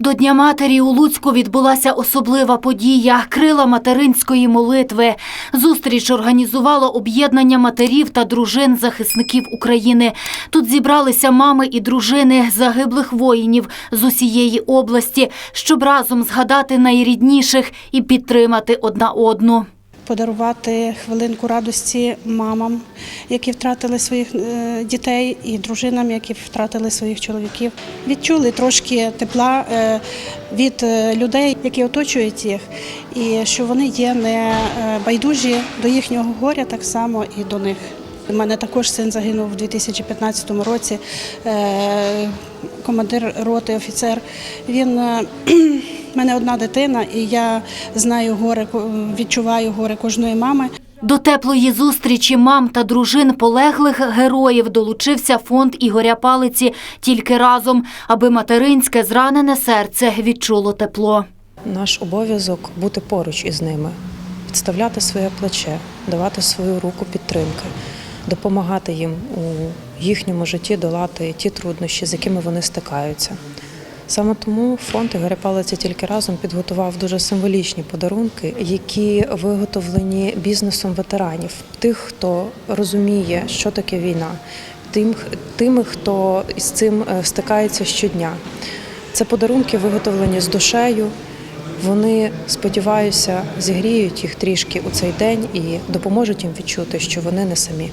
До Дня матері у Луцьку відбулася особлива подія крила материнської молитви. Зустріч організувало об'єднання матерів та дружин захисників України. Тут зібралися мами і дружини загиблих воїнів з усієї області, щоб разом згадати найрідніших і підтримати одна одну. Подарувати хвилинку радості мамам, які втратили своїх е, дітей, і дружинам, які втратили своїх чоловіків. Відчули трошки тепла е, від е, людей, які оточують їх, і що вони є не байдужі до їхнього горя, так само і до них. У мене також син загинув у 2015 році. Командир роти, офіцер. Він в мене одна дитина, і я знаю горе, відчуваю горе кожної мами. До теплої зустрічі мам та дружин полеглих героїв долучився фонд Ігоря Палиці тільки разом, аби материнське зранене серце відчуло тепло. Наш обов'язок бути поруч із ними, підставляти своє плече, давати свою руку підтримки, допомагати їм у їхньому житті долати ті труднощі, з якими вони стикаються. Саме тому фонд Ігоря Палиця тільки разом підготував дуже символічні подарунки, які виготовлені бізнесом ветеранів, тих, хто розуміє, що таке війна, тим, тими, хто із цим е, стикається щодня. Це подарунки виготовлені з душею. Вони, сподіваюся, зігріють їх трішки у цей день і допоможуть їм відчути, що вони не самі.